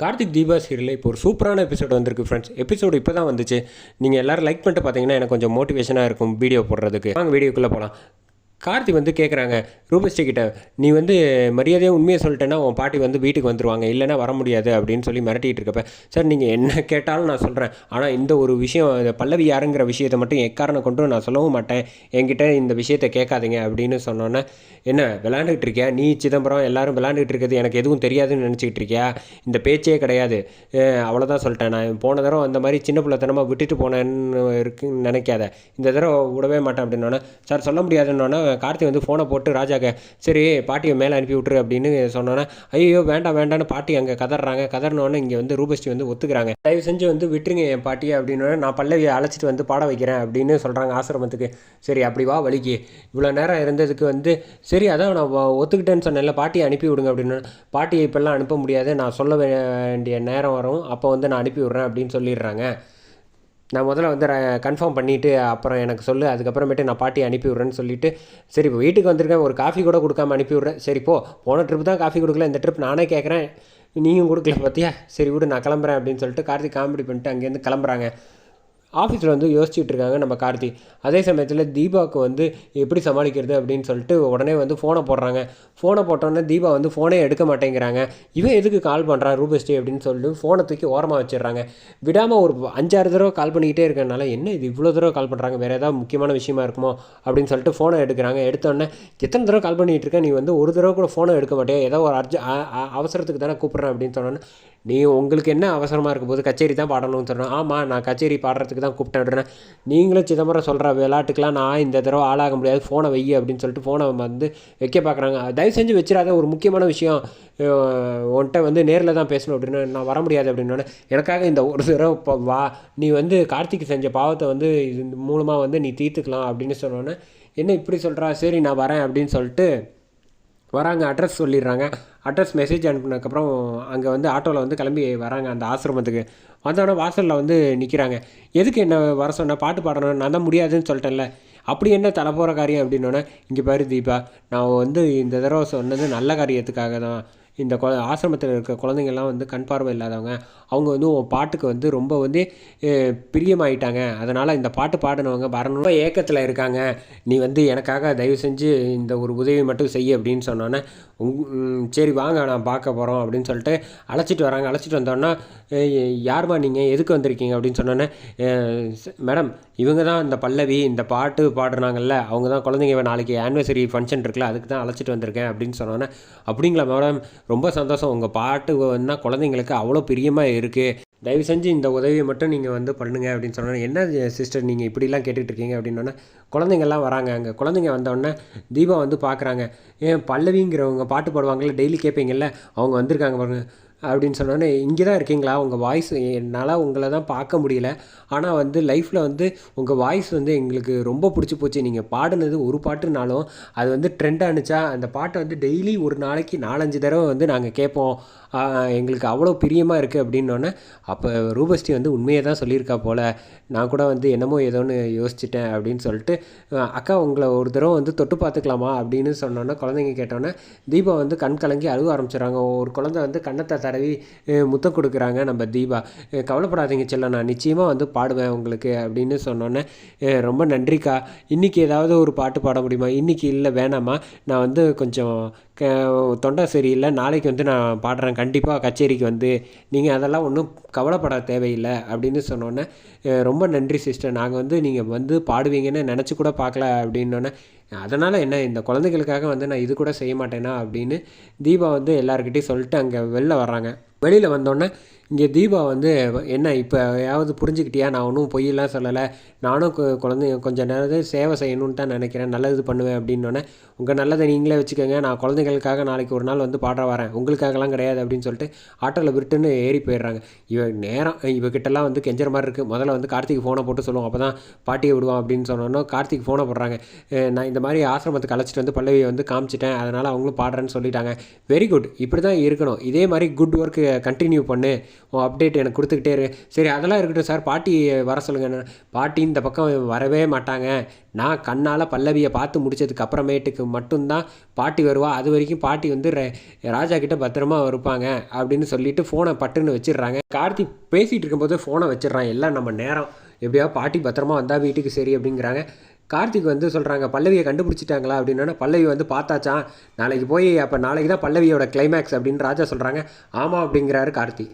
கார்த்திக் தீபா சீரியலில் இப்போ ஒரு சூப்பரான எபிசோட் வந்திருக்கு ஃப்ரெண்ட்ஸ் எபிசோடு இப்போ தான் வந்துச்சு. நீங்கள் எல்லோரும் லைக் பண்ணிட்டு பார்த்தீங்கன்னா எனக்கு கொஞ்சம் மோட்டிவேஷனாக இருக்கும் வீடியோ போடுறதுக்கு. வாங்க வீடியோக்குள்ளே போகலாம் கார்த்தி வந்து கேட்குறாங்க ரூபஸ்ரீ கிட்ட நீ வந்து மரியாதையாக உண்மையை சொல்லிட்டேன்னா உன் பாட்டி வந்து வீட்டுக்கு வந்துருவாங்க. இல்லைன்னா வர முடியாது அப்படின்னு சொல்லி மிரட்டிகிட்டு இருக்கப்ப சார் நீங்கள் என்ன கேட்டாலும் நான் சொல்கிறேன் ஆனால் இந்த ஒரு விஷயம் இந்த பல்லவி யாருங்கிற விஷயத்தை மட்டும் எக்காரணம் கொண்டு நான் சொல்லவும் மாட்டேன். என்கிட்ட இந்த விஷயத்தை கேட்காதீங்க அப்படின்னு சொன்னோன்னே என்ன விளாண்டுக்கிட்டு இருக்கியா? நீ சிதம்பரம் எல்லாரும் விளாண்டுக்கிட்டு இருக்கிறது எனக்கு எதுவும் தெரியாதுன்னு நினச்சிக்கிட்டு இருக்கியா? இந்த பேச்சே கிடையாது. அவ்வளோதான் சொல்லிட்டேன். நான் போன தடவை அந்த மாதிரி சின்ன பிள்ளைத்தனமாக விட்டுட்டு போனேன்னு இருக்குன்னு நினைக்காத. இந்த தடவை விடவே மாட்டேன் அப்படின்னோன்னே சார் சொல்ல முடியாதுன்னொன்னே கார்த்தி வந்து ஃபோனை போட்டு ராஜாக்க சரி பாட்டியை மேலே அனுப்பி விட்ரு அப்படின்னு சொன்னோன்னே ஐயோ வேண்டாம் வேண்டாம்னு பாட்டி அங்கே கதறாங்க கதறினோன்னே இங்கே வந்து ரூபஸ்ரீ வந்து ஒத்துக்கிறாங்க. தயவு செஞ்சு வந்து விட்டுருங்க என் பாட்டியை அப்படின்னு நான் பல்லவியை அழைச்சிட்டு வந்து பாட வைக்கிறேன் அப்படின்னு சொல்கிறாங்க ஆசிரமத்துக்கு. சரி அப்படி வா வலிக்கு. இவ்வளோ நேரம் இருந்ததுக்கு வந்து சரி அதான் நான் ஒத்துக்கிட்டேன்னு சொன்னேன்ல பாட்டியை அனுப்பி விடுங்க அப்படின்னு. பாட்டியை இப்போல்லாம் அனுப்ப முடியாது. நான் சொல்ல வேண்டிய நேரம் வரும். அப்போ வந்து நான் அனுப்பி விட்றேன் அப்படின்னு சொல்லிடுறாங்க. நான் முதல்ல வந்து கன்ஃபார்ம் பண்ணிவிட்டு அப்புறம் எனக்கு சொல்லு அதுக்கப்புறமேட்டு நான் பாட்டி அனுப்பி விட்றேன்னு சொல்லிட்டு சரி இப்போ வீட்டுக்கு வந்திருக்கேன் ஒரு காஃபி கூட கொடுக்காம அனுப்பி விட்றேன். சரி போ போன ட்ரிப் தான் காஃபி கொடுக்கல இந்த ட்ரிப் நானே கேட்குறேன். நீயும் கொடுக்கல பார்த்தியா சரி விடு நான் கிளம்புறேன் அப்படின்னு சொல்லிட்டு கார்த்திக் காமெடி பண்ணிட்டு அங்கேருந்து கிளம்புறாங்க. ஆஃபீஸில் வந்து யோசிச்சுட்டு இருக்காங்க நம்ம கார்த்தி. அதே சமயத்தில் தீபாவுக்கு வந்து எப்படி சமாளிக்கிறது அப்படின்னு சொல்லிட்டு உடனே வந்து ஃபோனை போடுறாங்க. ஃபோனை போட்டோன்னே தீபா வந்து ஃபோனே எடுக்க மாட்டேங்கிறாங்க. இவன் எதுக்கு கால் பண்ணுறான் ரூபஸ்டி அப்படின்னு சொல்லிட்டு ஃபோனை தூக்கி ஓரமாக வச்சிடுறாங்க. விடாமல் ஒரு அஞ்சாறு தடவை கால் பண்ணிக்கிட்டே இருக்கனால என்ன இது இவ்வளோ தடவை கால் பண்ணுறாங்க வேறு ஏதாவது முக்கியமான விஷயமா இருக்குமோ? அப்படின்னு சொல்லிட்டு ஃபோனை எடுக்கிறாங்க. எடுத்தோடனே எத்தனை தடவை கால் பண்ணிகிட்டு இருக்க? நீ வந்து ஒரு தடவை கூட ஃபோனை எடுக்க மாட்டேன் ஏதோ ஒரு அர்ஜ அவசரத்துக்கு தானே கூப்பிட்றேன் அப்படின்னு சொன்னோன்னே நீ உங்களுக்கு என்ன அவசரமாக இருக்கும் போது கச்சேரி தான் பாடணும்னு சொன்னோம். ஆமாம் நான் கச்சேரி பாடுறதுக்கு தான் கூப்பிட்டேன் அப்படின்னா நீங்களும் சிதம்பரம் சொல்கிற விளையாட்டுக்கெலாம் நான் இந்த தடவை ஆளாக முடியாது. ஃபோனை வை அப்படின்னு சொல்லிட்டு ஃபோனை வந்து வைக்க பார்க்குறாங்க. தயவு செஞ்சு வச்சிடாத ஒரு முக்கியமான விஷயம் உன்கிட்ட வந்து நேரில் தான் பேசணும் அப்படின்னு நான் வர முடியாது அப்படின்னோடனே எனக்காக இந்த ஒரு தடவை இப்போ வா நீ வந்து கார்த்திக் செஞ்ச பாவத்தை வந்து இது மூலமாக வந்து நீ தீர்த்துக்கலாம் அப்படின்னு சொன்னோன்னே என்ன இப்படி சொல்கிறா சரி நான் வரேன் அப்படின்னு சொல்லிட்டு வராங்க அட்ரஸ் சொல்லிடுறாங்க. அட்ரஸ் மெசேஜ் அனுப்புனதுக்கப்புறம் அங்கே வந்து ஆட்டோவில் வந்து கிளம்பி வராங்க அந்த ஆசிரமத்துக்கு. வந்தோடனே வாசலில் வந்து நிற்கிறாங்க எதுக்கு என்ன வர சொன்ன? பாட்டு பாடணும். நான் தான் முடியாதுன்னு சொல்லிட்டேன்ல. அப்படி என்ன தலை போகிற காரியம்? அப்படின்னோடனே இங்கே பாரு தீபா நான் வந்து இந்த தடவை சொன்னது நல்ல காரியத்துக்காக தான். இந்த கொ ஆசிரமத்தில் இருக்க குழந்தைங்கள்லாம் வந்து கண் பார்வை இல்லாதவங்க அவங்க வந்து உன் பாட்டுக்கு வந்து ரொம்ப வந்து பிரியமாயிட்டாங்க. அதனால் இந்த பாட்டு பாடினவங்க வரணும் ஏக்கத்தில் இருக்காங்க. நீ வந்து எனக்காக தயவு செஞ்சு இந்த ஒரு உதவி மட்டும் செய் அப்படின்னு சொன்னோன்னே சரி வாங்க நான் பார்க்க போகிறோம் அப்படின்னு சொல்லிட்டு அழைச்சிட்டு வராங்க. அழைச்சிட்டு வந்தோன்னா யார்மா நீங்கள் எதுக்கு வந்திருக்கீங்க? அப்படின்னு சொன்னோன்னே மேடம் இவங்க தான் இந்த பல்லவி இந்த பாட்டு பாடுறாங்கல்ல அவங்க தான் குழந்தைங்க. நாளைக்கு ஆனிவர்சரி ஃபங்க்ஷன் இருக்குல்ல அதுக்கு தான் அழைச்சிட்டு வந்திருக்கேன் அப்படின்னு சொன்னோன்னே அப்படிங்களா மேடம்? ரொம்ப சந்தோஷம். உங்கள் பாட்டு வந்து குழந்தைங்களுக்கு அவ்வளோ பிரியமாக இருக்குது தயவு செஞ்சு இந்த உதவியை மட்டும் நீங்கள் வந்து பண்ணுங்க அப்படின்னு சொன்னால் என்ன சிஸ்டர் நீங்கள் இப்படிலாம் கேட்டுட்டு இருக்கீங்க? அப்படின்னோடனே குழந்தைங்கள்லாம் வராங்க அங்கே. குழந்தைங்க வந்தோடனே தீபா வந்து பார்க்குறாங்க. ஏன் பல்லவிங்கிறவங்க பாட்டு பாடுவாங்கல்ல டெய்லி கேட்பீங்கல்ல அவங்க வந்திருக்காங்க பாருங்கள் அப்படின்னு சொன்னோன்னே இங்கே தான் இருக்கீங்களா உங்கள் வாய்ஸ் என்னால் உங்களை தான் பார்க்க முடியல. ஆனால் வந்து லைஃப்பில் வந்து உங்கள் வாய்ஸ் வந்து எங்களுக்கு ரொம்ப பிடிச்சி போச்சு. நீங்கள் பாடினது ஒரு பாட்டுனாலும் அது வந்து ட்ரெண்ட் ஆனுச்சா அந்த பாட்டை வந்து டெய்லி ஒரு நாளைக்கு நாலஞ்சு தடவை வந்து நாங்கள் கேட்போம். எங்களுக்கு அவ்வளோ பிரியமாக இருக்குது அப்படின்னோடனே அப்போ ரூபஸ்ரீ வந்து உண்மையை தான் சொல்லியிருக்கா போல். நான் கூட வந்து என்னமோ ஏதோன்னு யோசிச்சிட்டேன் அப்படின்னு சொல்லிட்டு அக்கா உங்களை ஒரு தடவை வந்து தொட்டு பார்த்துக்கலாமா? அப்படின்னு சொன்னோன்னே குழந்தைங்க கேட்டோன்னே தீபா வந்து கண் கலங்கி அழுவ ஆரம்பிச்சிடுறாங்க. ஒரு குழந்தை வந்து கண்ணத்தை தடவி முத்தம் கொடுக்குறாங்க நம்ம தீபா. கவலைப்படாதீங்க செல்ல நான் நிச்சயமாக வந்து பாடுவேன் உங்களுக்கு அப்படின்னு சொன்னோன்னே ரொம்ப நன்றிக்கா. இன்றைக்கி ஏதாவது ஒரு பாட்டு பாட முடியுமா? இன்றைக்கி இல்லை வேணாமா? நான் வந்து கொஞ்சம் க தொண்டை சரியில்லை. நாளைக்கு வந்து நான் பாடுறேன். கண்டிப்பாக கச்சேரிக்கு வந்து. நீங்கள் அதெல்லாம் ஒன்றும் கவலைப்பட தேவையில்லை அப்படின்னு சொன்னோன்னே ரொம்ப நன்றி சிஸ்டர். நாங்கள் வந்து நீங்கள் வந்து பாடுவீங்கன்னு நினச்சி கூட பார்க்கல அப்படின்னோடனே அதனால் என்ன இந்த குழந்தைகளுக்காக வந்து நான் இது கூட செய்ய மாட்டேனா அப்படின்னு தீபா வந்து எல்லாருக்கிட்டையும் சொல்லிட்டு அங்கே வெளில வர்றாங்க. வெளியில் வந்தோடனே இங்கே தீபா வந்து என்ன இப்போ யாவது புரிஞ்சுக்கிட்டியா? நான் ஒன்றும் பொய்யெல்லாம் சொல்லலை. நானும் கு- குழந்தைங்க கொஞ்சம் நேரம் சேவை செய்யணும்னு தான் நினைக்கிறேன். நல்லது பண்ணுவேன் அப்படின்னோடனே உங்கள் நல்லதை நீங்களே வச்சுக்கோங்க. நான் குழந்தைங்களுக்காக நாளைக்கு ஒரு நாள் வந்து பாட வரேன். உங்களுக்காகலாம் கிடையாது அப்படின்னு சொல்லிட்டு ஆட்டோவில் விட்டுன்னு ஏறி போயிடுறாங்க. இவ நேரம் இவகிட்டலாம் வந்து கெஞ்சற மாதிரி இருக்குது முதல்ல வந்து கார்த்திக் ஃபோனை போட்டு சொல்லுவோம். அப்போ தான் பாட்டியை விடுவான் அப்படின்னு சொன்னோன்னா கார்த்திக் ஃபோனை போடுறாங்க. நான் இந்த மாதிரி ஆசிரமத்துக்கு அழைச்சிட்டு வந்து பல்லவியை வந்து காமிச்சிட்டேன். அதனால் அவங்களும் பாடுறேன்னு சொல்லிட்டாங்க. வெரி குட் இப்படி தான் இருக்கணும். இதே மாதிரி குட் ஒர்க்கு கண்டினியூ பண்ணு. ஓ அப்டேட் எனக்கு கொடுத்துக்கிட்டே இரு. சரி அதெல்லாம் இருக்கட்டும் சார் பாட்டி வர சொல்லுங்க. பாட்டி இந்த பக்கம் வரவே மாட்டாங்க. நான் கண்ணால் பல்லவியை பார்த்து முடிச்சதுக்கு அப்புறமேட்டுக்கு மட்டும்தான் பாட்டி வருவா. அது வரைக்கும் பாட்டி வந்து ராஜா கிட்ட பத்திரமா இருப்பாங்க அப்படின்னு சொல்லிட்டு ஃபோனை பட்டுன்னு வச்சிடுறாங்க. கார்த்தி பேசிகிட்டு இருக்கும்போது ஃபோனை வச்சிடுறான். எல்லாம் நம்ம நேரம். எப்படியா பாட்டி பத்திரமா வந்தால் வீட்டுக்கு சரி அப்படிங்கிறாங்க. கார்த்திக் வந்து சொல்கிறாங்க பல்லவியை கண்டுபிடிச்சிட்டாங்களா? அப்படின்னா பல்லவி வந்து பார்த்தாச்சான் நாளைக்கு போய் அப்போ நாளைக்கு தான் பல்லவியோட கிளைமேக்ஸ் அப்படின்னு ராஜா சொல்கிறாங்க ஆமாம் அப்படிங்கிறாரு கார்த்திக்